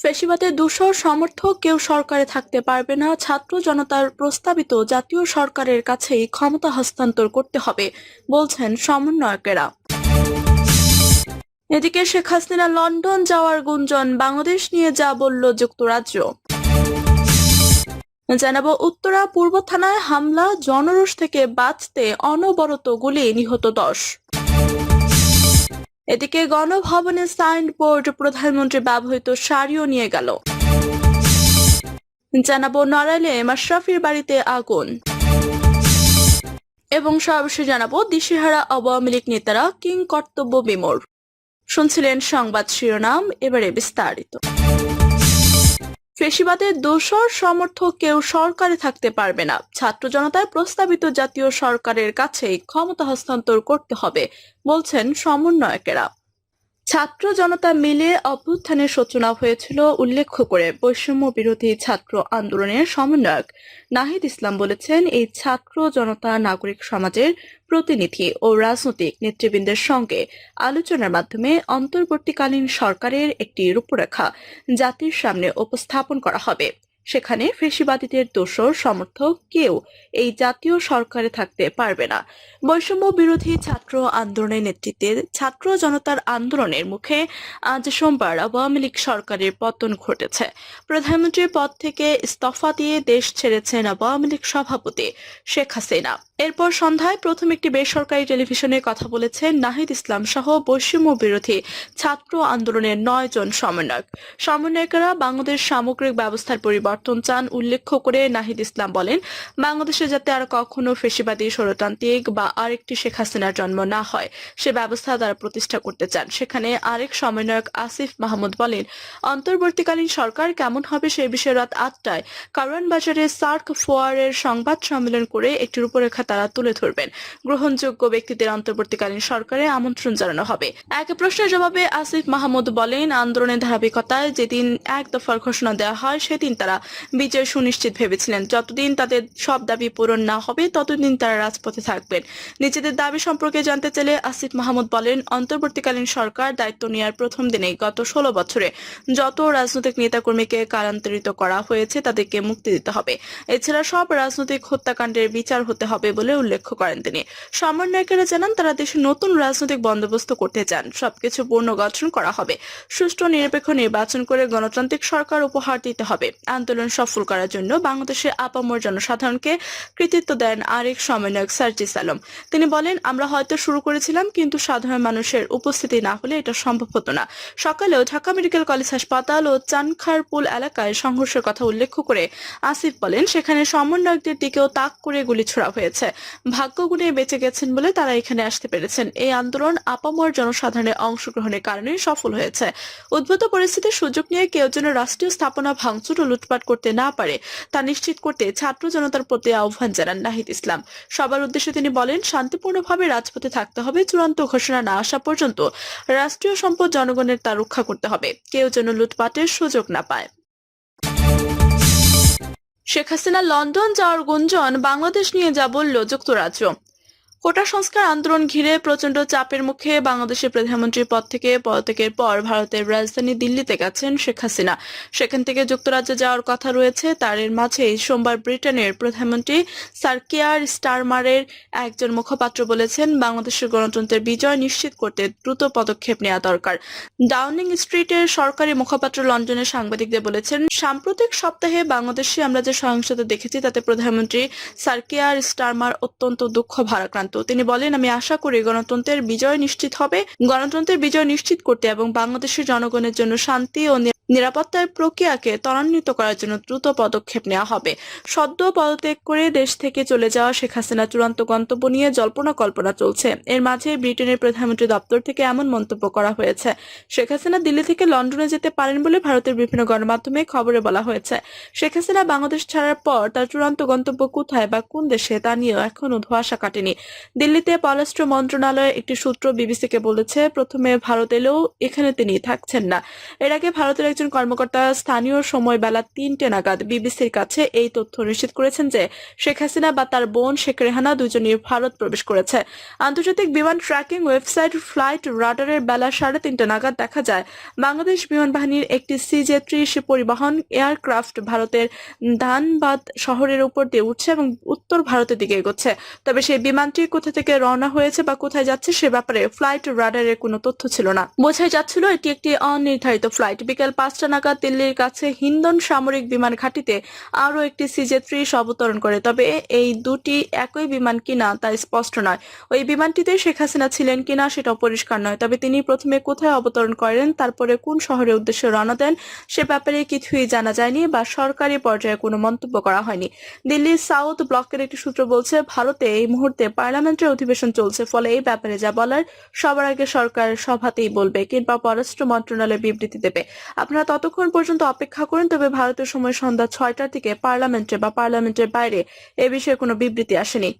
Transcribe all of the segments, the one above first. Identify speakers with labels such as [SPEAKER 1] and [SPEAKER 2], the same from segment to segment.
[SPEAKER 1] ফেসিবাদের দূষর সমর্থক কেউ সরকারে থাকতে পারবে না। ছাত্র জনতার প্রস্তাবিত জাতীয় সরকারের কাছেই ক্ষমতা হস্তান্তর করতে হবে, বলছেন সমন্বয়কেরা। এদিকে শেখ হাসিনা লন্ডন যাওয়ার গুঞ্জন, বাংলাদেশ নিয়ে যা বলল যুক্তরাজ্য। জানাব উত্তরা পূর্ব থানায় হামলা, জনরোষ থেকে বাঁচতে অনবরত গুলি নিহত দশ। এদিকে গণভবনে সাইনবোর্ড প্রধানমন্ত্রী ব্যবহৃত শাড়িও নিয়ে গেল। জানাব নড়াইলে মাশরাফির বাড়িতে আগুন। এবং সর্বশেষ জানাব, দিশেহারা আওয়ামী লীগ নেতারা কিং কর্তব্য বিমোর শুনছিলেন সংবাদ শিরোনাম, এবারে বিস্তারিত। ফেসিবাদের দোষর সমর্থক কেউ সরকারে থাকতে পারবে না। ছাত্র জনতার প্রস্তাবিত জাতীয় সরকারের কাছেই ক্ষমতা হস্তান্তর করতে হবে, বলছেন সমন্বয়কেরা। ছাত্র জনতা মিলে অভ্যুত্থানের সূচনা হয়েছিল উল্লেখ করে বৈষম্য বিরোধী ছাত্র আন্দোলনের সমন্বয়ক। নাহিদ ইসলাম বলেছেন, এই ছাত্র জনতা নাগরিক সমাজের প্রতিনিধি ও রাজনৈতিক নেতৃবৃন্দের সঙ্গে আলোচনার মাধ্যমে অন্তর্বর্তীকালীন সরকারের একটি রূপরেখা জাতির সামনে উপস্থাপন করা হবে। সেখানে ফেসিবাদীদের দোষর সমর্থক কেউ এই জাতীয় সরকারে থাকতে পারবে না। বৈষম্য বিরোধী ছাত্র আন্দোলনের নেতৃত্বে ছাত্র জনতার আন্দোলনের মুখে আজ সোমবার আওয়ামী লীগ সরকারের পতন ঘটেছে। প্রধানমন্ত্রীর পদ থেকে ইস্তফা দিয়ে দেশ ছেড়েছেন আওয়ামী লীগ সভাপতি শেখ হাসিনা। এরপর সন্ধ্যায় প্রথম একটি বেসরকারি টেলিভিশনে কথা বলেছেন নাহিদ ইসলাম সহ বৈষম্য বিরোধী ছাত্র আন্দোলনের নয় জন সমন্বয়ক। সমন্বয়করা বাংলাদেশ সামগ্রিক ব্যবস্থার পরিবর্তন চান উল্লেখ করে নাহিদ ইসলাম বলেন, বাংলাদেশে যাতে আর কখনো ফেসিবাদী ষড়তান্ত্রিক বা আরেকটি শেখ হাসিনার জন্ম না হয়, সে ব্যবস্থা তারা প্রতিষ্ঠা করতে চান। সেখানে আরেক সমন্বয়ক আসিফ মাহমুদ বলেন, অন্তর্বর্তীকালীন সরকার কেমন হবে সে বিষয়ে রাত আটটায় কারওয়ান বাজারে সার্ক ফোয়ারের সংবাদ সম্মেলন করে একটি রূপরেখা তারা তুলে ধরবেন। গ্রহণযোগ্য ব্যক্তিদের অন্তর্বর্তীকালীন সরকারে আমন্ত্রণ জানানো হবে। এক প্রশ্নের জবাবে আসিফ মাহমুদ বলেন, আন্দোলনের ধারাবাহিকতায় যেদিন এক দফার ঘোষণা দেওয়া হয়, সেদিন তারা বিজয় সুনিশ্চিত ভেবেছিলেন। যতদিন তাদের সব দাবি পূরণ না হবে, ততদিন তারা রাজপথে থাকবেন। নিজেদের দাবি সম্পর্কে জানতে চাইলে আসিফ মাহমুদ বলেন, অন্তর্বর্তীকালীন সরকার দায়িত্ব নেওয়ার প্রথম দিনে গত ষোলো বছরে যত রাজনৈতিক নেতাকর্মীকে কারান্তরিত করা হয়েছে, তাদেরকে মুক্তি দিতে হবে। এছাড়া সব রাজনৈতিক হত্যাকাণ্ডের বিচার হতে হবে বলে উল্লেখ করেন তিনি। সমন্বয়কেরা জানান, তারা দেশে নতুন রাজনৈতিক বন্দোবস্ত করতে চান। সবকিছু পুনর্গঠন করা হবে। সুষ্ঠু, নিরপেক্ষ নির্বাচন করে গণতান্ত্রিক সরকার উপহার দিতে হবে। আন্দোলন সফল করার জন্য বাংলাদেশের আপামর জনসাধারণকে কৃতিত্ব দেন আরেক সমন্বয়ক সার্জিস আলম তিনি বলেন, আমরা হয়তো শুরু করেছিলাম, কিন্তু সাধারণ মানুষের উপস্থিতি না হলে এটা সম্ভব হতো না। সকালেও ঢাকা মেডিকেল কলেজ হাসপাতাল ও চানখারপুল এলাকায় সংঘর্ষের কথা উল্লেখ করে আসিফ বলেন, সেখানে সমন্বয়কদের দিকেও তাক করে গুলি ছোড়া হয়েছে। ভাগ্য গুণে বেঁচে গেছেন বলে তারা এখানে আসতে পেরেছেন। এই আন্দোলন আপামর জনসাধারণের অংশগ্রহণের কারণে সফল হয়েছে। উদ্ভূত পরিস্থিতির সুযোগ নিয়ে কেউ যেন রাষ্ট্রীয় স্থাপনা ভাঙচুর ও লুটপাট করতে না পারে, তা নিশ্চিত করতে ছাত্র জনতার প্রতি আহ্বান জানান নাহিদ ইসলাম। সবার উদ্দেশ্যে তিনি বলেন, শান্তিপূর্ণভাবে রাজপথে থাকতে হবে, চূড়ান্ত ঘোষণা না আসা পর্যন্ত রাষ্ট্রীয় সম্পদ জনগণের তা রক্ষা করতে হবে। কেউ যেন লুটপাটের সুযোগ না পায়। শেখ হাসিনা লন্ডন যাওয়ার গুঞ্জন বাংলাদেশ নিয়ে যা বলল যুক্তরাজ্য। কোটা সংস্কার আন্দোলন ঘিরে প্রচণ্ড চাপের মুখে বাংলাদেশের প্রধানমন্ত্রীর পদ থেকে পদত্যাগের পর ভারতের রাজধানী দিল্লিতে গেছেন শেখ হাসিনা। সেখান থেকে যুক্তরাজ্যে যাওয়ার কথা রয়েছে। তার এর মাঝেই সোমবার ব্রিটেনের প্রধানমন্ত্রী স্যার কেয়ার স্টারমারের একজন মুখপাত্র বলেছেন, বাংলাদেশের গণতন্ত্রের বিজয় নিশ্চিত করতে দ্রুত পদক্ষেপ নেওয়া দরকার। ডাউনিং স্ট্রিটের সরকারি মুখপাত্র লন্ডনের সাংবাদিকদের বলেছেন, সাম্প্রতিক সপ্তাহে বাংলাদেশে আমরা যে সহিংসতা দেখেছি, তাতে প্রধানমন্ত্রী স্যার কেয়ার স্টারমার অত্যন্ত দুঃখ ভারাক্রান্ত। তিনি বলেন, আমি আশা করি গণতন্ত্রের বিজয় নিশ্চিত হবে। গণতন্ত্রের বিজয় নিশ্চিত করতে এবং বাংলাদেশের জনগণের জন্য শান্তি ও নিরাপত্তার প্রক্রিয়াকে ত্বরান্বিত করার জন্য দ্রুত পদক্ষেপ নেওয়া হবে। সদ্য পদত্যাগ করে দেশ থেকে চলে যাওয়া শেখ হাসিনা চূড়ান্ত গন্তব্য নিয়ে জল্পনা কল্পনা চলছে। এর মাঝে ব্রিটেনের প্রধানমন্ত্রী দপ্তর থেকে এমন মন্তব্য করা হয়েছে। শেখ হাসিনা দিল্লি থেকে লন্ডনে যেতে পারেন বলে ভারতের বিভিন্ন গণমাধ্যমে খবরে বলা হয়েছে। শেখ হাসিনা বাংলাদেশ ছাড়ার পর তার চূড়ান্ত গন্তব্য কোথায় বা কোন দেশে তা নিয়েও এখনও ধোঁয়াশা কাটেনি। দিল্লিতে পররাষ্ট্র মন্ত্রণালয়ের একটি সূত্র বিবিসিকে বলেছে, প্রথমে ভারত এলেও এখানে তিনি থাকছেন না। এর আগে ভারতের একজন কর্মকর্তা স্থানীয় সময় বেলা তিনটে নাগাদ বিবিসির কাছে এই তথ্য নিশ্চিত করেছেন যে শেখ হাসিনা বা তার বোন শেখ রেহানা দুজনই ভারত প্রবেশ করেছে। আন্তর্জাতিক বিমান ট্র্যাকিং ওয়েবসাইট ফ্লাইট রাডারের বেলা সাড়ে তিনটে নাগাদ দেখা যায়, বাংলাদেশ বিমান বাহিনীর একটি সিজে ত্রিশ পরিবহন এয়ারক্রাফট ভারতের ধানবাদ শহরের উপর দিয়ে উঠছে এবং উত্তর ভারতের দিকে এগোচ্ছে। তবে সেই বিমানটি কোথা থেকে রওনা হয়েছে বা কোথায় যাচ্ছে সে ব্যাপারে ফ্লাইট রাডারের কোনো তথ্য ছিল না। বোঝাই যাচ্ছিল এটি একটি অনির্ধারিত ফ্লাইট। বিকেল পাঁচটা নাগাদ দিল্লির কাছে হিন্দন সামরিক বিমান ঘাঁটিতে আরও একটি সিজে ত্রিশ অবতরণ করে। তবে এই দুটি একই বিমান কিনা তা স্পষ্ট নয়। ওই বিমানটিতে শেখ হাসিনা ছিলেন কিনা সেটাও পরিষ্কার নয়। তবে তিনি প্রথমে কোথায় অবতরণ করেন, তারপরে কোন শহরের উদ্দেশ্যে রওনা দেন, সে ব্যাপারে কিছুই জানা যায়নি বা সরকারি পর্যায়ে কোনো মন্তব্য করা হয়নি। দিল্লির সাউথ ব্লকের একটি সূত্র বলছে, ভারতে এই মুহূর্তে পার্লামেন্টের অধিবেশন চলছে, ফলে এই ব্যাপারে যা বলার সবার আগে সরকার সভাতেই বলবে কিংবা পররাষ্ট্র মন্ত্রণালয় বিবৃতি দেবে। আপনারা ততক্ষণ পর্যন্ত অপেক্ষা করেন, তবে ভারতের সময় সন্ধ্যা ছয়টার দিকে পার্লামেন্টে বা পার্লামেন্টের বাইরে এ বিষয়ে কোনো বিবৃতি আসেনি।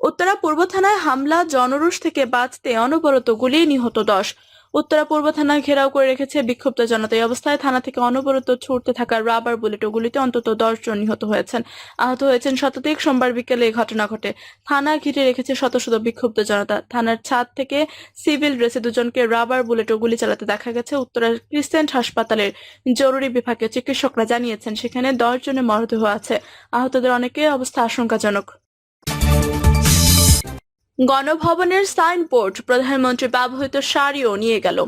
[SPEAKER 1] উত্তরা পূর্ব থানায় হামলা, জনরোষ থেকে বাঁচতে অনবরত গুলিয়ে নিহত দশ। উত্তরা পূর্ব থানা ঘেরাও করে রেখেছে বিক্ষুব্ধ জনতা। এই অবস্থায় থানা থেকে অনবরত ছুটতে থাকা রাবার বুলেট গুলিতে অন্তত দশ জন নিহত হয়েছেন। আহত হয়েছেন শতাধিক সোমবার বিকেলে এই ঘটনা ঘটে। থানা ঘিরে রেখেছে শত শত বিক্ষুব্ধ জনতা। থানার ছাদ থেকে সিভিল ড্রেসে দুজনকে রাবার বুলেট ও গুলি চালাতে দেখা গেছে। উত্তরার ক্রিসেন্ট হাসপাতালের জরুরি বিভাগে চিকিৎসকরা জানিয়েছেন, সেখানে দশ জনের মরদেহ আছে। আহতদের অনেকের অবস্থা আশঙ্কাজনক। গণভবনের সাইনবোর্ড প্রধানমন্ত্রী ব্যবহৃত শাড়িও নিয়ে গেল।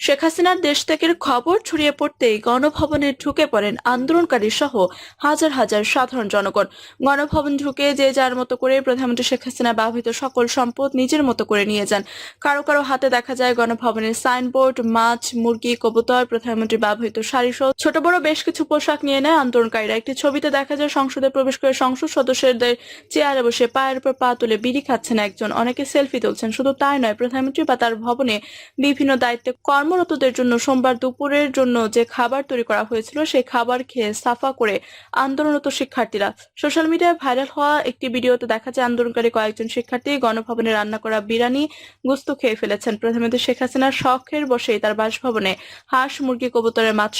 [SPEAKER 1] শেখ হাসিনার দেশ থেকে খবর ছড়িয়ে পড়তেই গণভবনে ঢুকে পড়েন আন্দোলনকারী সহ হাজার হাজার সাধারণ জনগণ। গণভবন ঢুকে যে যার মতো করে প্রধানমন্ত্রী শেখ হাসিনা ব্যবহৃত সকল সম্পদ নিজের মতো করে নিয়ে যান। কারও কারও হাতে দেখা যায় গণভবনের সাইনবোর্ড, মাছ, মুরগি, কবুতর, প্রধানমন্ত্রী ব্যবহৃত শাড়ি সহ ছোট বড় বেশ কিছু পোশাক নিয়ে নেয় আন্দোলনকারীরা। একটি ছবিতে দেখা যায় সংসদে প্রবেশ করে সংসদ সদস্যদের চেয়ারে বসে পায়ের উপর পা তুলে বিড়ি খাচ্ছেন একজন। অনেকে সেলফি তুলছেন। শুধু তাই নয়, প্রধানমন্ত্রী বা তার ভবনে বিভিন্ন দায়িত্বে কর্মরতদের জন্য সোমবার দুপুরের জন্য যে খাবার তৈরি করা হয়েছিল, সেই খাবার খেয়ে সাফা করে আন্দোলনরত শিক্ষার্থীরা। সোশ্যাল মিডিয়ায় ভাইরাল হওয়া একটি ভিডিওতে দেখা যায়, আন্দোলনকারী কয়েকজন শিক্ষার্থী গণভবনে রান্না করা বিরিয়ানি গুস্ত খেয়ে ফেলেছেন। প্রধানমন্ত্রী শেখ হাসিনার শখের বসেই তার বাসভবনে হাঁস, মুরগি, কবুতরের মাছ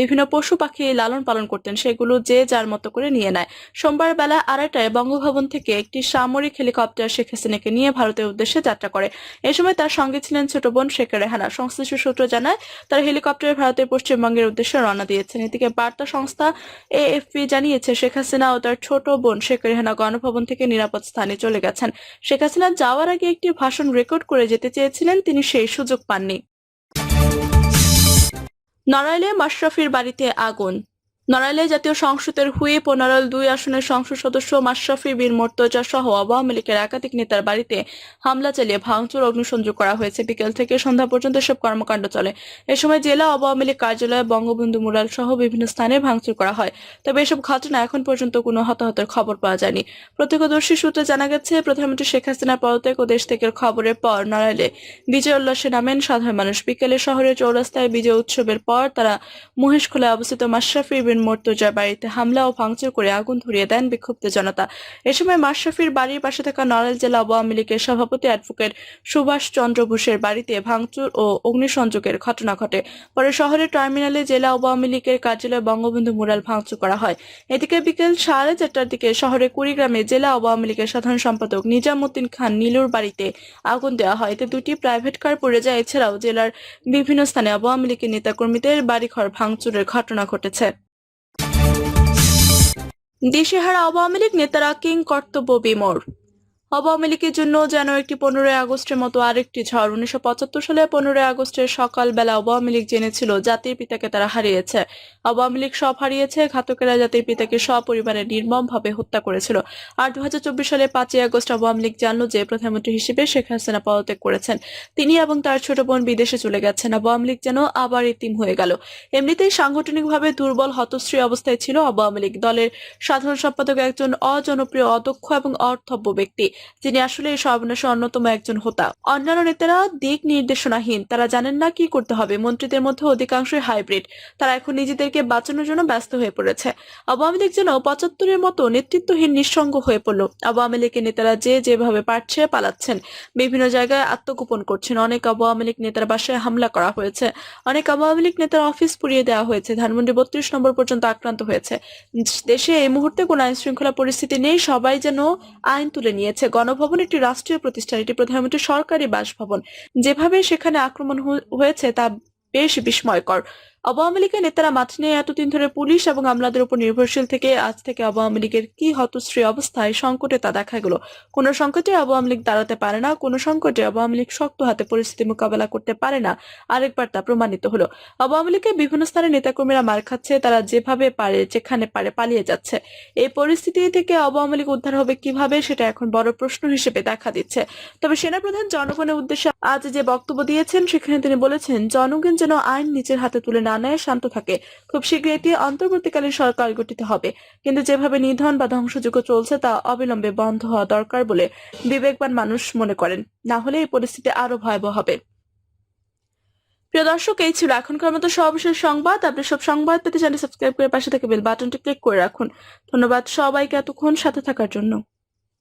[SPEAKER 1] বিভিন্ন পশু পাখি লালন পালন করতেন, সেগুলো যে যার মতো করে নিয়ে নেয়। সোমবার বেলা আড়াইটায় বঙ্গভবন থেকে একটি সামরিক হেলিকপ্টার শেখ হাসিনাকে নিয়ে ভারতের উদ্দেশ্যে যাত্রা করে। এ সময় তার সঙ্গে ছিলেন ছোট বোন শেখ রেহানা। সংশ্লিষ্ট সূত্র জানায়, তার হেলিকপ্টারে ভারতের পশ্চিমবঙ্গের উদ্দেশ্যে রওনা দিয়েছেন। এদিকে বার্তা সংস্থা এএফপি জানিয়েছে, শেখ হাসিনা ও তার ছোট বোন শেখ রেহানা গণভবন থেকে নিরাপদ স্থানে চলে গেছেন। শেখ হাসিনা যাওয়ার আগে একটি ভাষণ রেকর্ড করে যেতে চেয়েছিলেন, তিনি সেই সুযোগ পাননি। নড়াইলে মাশরাফির বাড়িতে আগুন। নড়াইলে জাতীয় সংসদের হুইপ ও নড়াইল দুই আসনের সংসদ সদস্য মাশরাফি বীর মোর্তজা সহ আওয়ামী লীগের একাধিক নেতার বাড়িতে হামলা চালিয়ে ভাঙচুর অগ্নিসংযোগ করা হয়েছে। বিকেল থেকে সন্ধ্যা পর্যন্ত সব কর্মকাণ্ড চলে। এ সময় জেলা আওয়ামী লীগ কার্যালয়ে বঙ্গবন্ধু মুরাল সহ বিভিন্ন স্থানে ভাঙচুর করা হয়। তবে এসব ঘটনা এখন পর্যন্ত কোনো হতাহতের খবর পাওয়া যায়নি। প্রত্যক্ষদর্শী সূত্রে জানা গেছে, প্রধানমন্ত্রী শেখ হাসিনার পদত্যাগ ও দেশ থেকে খবরের পর নড়াইলে বিজয় উল্লাসে নামেন সাধারণ মানুষ। বিকেলে শহরের চৌরাস্তায় বিজয় উৎসবের পর তারা মহেশখোলায় অবস্থিত মাশরাফি বিন মোর্তজার বাড়িতে হামলা ও ভাঙচুর করে আগুন ধরিয়ে দেন বিক্ষুব্ধ জনতা। এ সময় মাশরাফির বাড়ির পাশে থাকা নড়াইল জেলা আওয়ামী লীগের সভাপতি অ্যাডভোকেট সুভাষ চন্দ্র ঘোষের বাড়িতে ভাঙচুর ও অগ্নিসংযোগের ঘটনা ঘটে। পরে শহরের টার্মিনালে জেলা আওয়ামী লীগের কার্যালয়ে বঙ্গবন্ধু মুরাল ভাঙচুর করা হয়। এদিকে বিকেল সাড়ে চারটার দিকে শহরের কুড়িগ্রামে জেলা আওয়ামী লীগের সাধারণ সম্পাদক নিজামুদ্দিন খান নীলুর বাড়িতে আগুন দেওয়া হয়। এতে দুটি প্রাইভেট কার পড়ে যায়। এছাড়াও জেলার বিভিন্ন স্থানে আওয়ামী লীগের নেতাকর্মীদের বাড়িঘর ভাঙচুরের ঘটনা ঘটেছে। দিশেহারা আওয়ামী লীগ নেতারা কিং কর্তব্য বিমোর আওয়ামী লীগের জন্য যেন একটি পনেরোই আগস্টের মতো আরেকটি ঝড়। উনিশশো পঁচাত্তর সালে পনেরোই আগস্টের সকালবেলা আওয়ামী লীগ জেনেছিল জাতির পিতাকে তারা হারিয়েছে। আওয়ামী লীগ সব হারিয়েছে, ঘাতকেরা জাতির পিতাকে সপরিবারে নির্মমভাবে হত্যা করেছিল। আর দু হাজার চব্বিশ সালে পাঁচই আগস্ট আওয়ামী লীগ জানল যে প্রধানমন্ত্রী হিসেবে শেখ হাসিনা পদত্যাগ করেছেন। তিনি এবং তার ছোট বোন বিদেশে চলে গেছেন। আওয়ামী লীগ যেন আবার ইতিম হয়ে গেল। এমনিতেই সাংগঠনিকভাবে দুর্বল, হতশ্রী অবস্থায় ছিল আওয়ামী লীগ। দলের সাধারণ সম্পাদক একজন অজনপ্রিয়, অদক্ষ এবং অর্থব্য ব্যক্তি। যিনি আসলে এই সর্বনাশের অন্যতম একজন হোতা। অন্যান্য নেতারা দিক নির্দেশনাহীন। তারা জানেন না কি করতে হবে। মন্ত্রীদের মধ্যে অধিকাংশই হাইব্রিড। তারা এখন নিজেদেরকে বাঁচানোর জন্য ব্যস্ত হয়ে পড়েছে। আওয়ামী লীগ যেন পঁচাত্তরের মতো নেতৃত্বহীন নিঃসঙ্গ হয়ে পড়ল। আওয়ামী লীগের নেতারা যে যেভাবে পারছে পালাচ্ছেন। বিভিন্ন জায়গায় আত্মগোপন করছেন। অনেক আওয়ামী লীগ নেতার বাসায় হামলা করা হয়েছে। অনেক আওয়ামী লীগ নেতার অফিস পুড়িয়ে দেওয়া হয়েছে। ধানমন্ডি বত্রিশ নম্বর পর্যন্ত আক্রান্ত হয়েছে। দেশে এই মুহূর্তে কোনো আইন শৃঙ্খলা পরিস্থিতি নেই। সবাই যেন আইন তুলে নিয়েছে। গণভবন, একটি রাষ্ট্রীয় প্রতিষ্ঠান, এটি প্রধানমন্ত্রী সরকারি বাসভবন। যেভাবে সেখানে আক্রমণ হয়েছে তা বেশ বিস্ময়কর। আওয়ামী লীগের নেতারা মাঠ নিয়ে এতদিন ধরে পুলিশ এবং আমলাদের উপর নির্ভরশীল থেকে আজ থেকে আওয়ামী লীগের কি হতশ্রী অবস্থায় সংকটে তা দেখা গেল। কোন সংকটে আওয়ামী লীগ দাঁড়াতে পারে না, কোন সংকটে আওয়ামী লীগ শক্ত হাতে পরিস্থিতি মোকাবেলা করতে পারে না, আরেকবার তা প্রমাণিত হলো। আওয়ামী লীগের বিভিন্ন স্থানে নেতাকর্মীরা মার খাচ্ছে, তারা যেভাবে পারে, যেখানে পারে পালিয়ে যাচ্ছে। এই পরিস্থিতি থেকে আওয়ামী লীগ উদ্ধার হবে কীভাবে, সেটা এখন বড় প্রশ্ন হিসেবে দেখা দিচ্ছে। তবে সেনাপ্রধান জনগণের উদ্দেশ্যে আজ যে বক্তব্য দিয়েছেন, সেখানে তিনি বলেছেন, জনগণ যেন আইন নিজের হাতে তুলে না নেয় শান্ত থাকে। খুব শীঘ্রই এটি অন্তর্বর্তীকালীন সরকার গঠিত হবে। কিন্তু যেভাবে নিধন বা ধ্বংসযোগ্য চলছে তা অবিলম্বে বন্ধ হওয়া দরকার বলে বিবেকবান মানুষ মনে করেন। না হলে এই পরিস্থিতি আরও ভয়াবহ হবে। প্রিয় দর্শক, এই ছিল এখনকার মতো সর্বশেষ সংবাদ। আপনি সব সংবাদ পেতে চ্যানেল সাবস্ক্রাইব করে পাশে থেকে বেল বাটনটি ক্লিক করে রাখুন। ধন্যবাদ সবাইকে এতক্ষণ সাথে থাকার জন্য।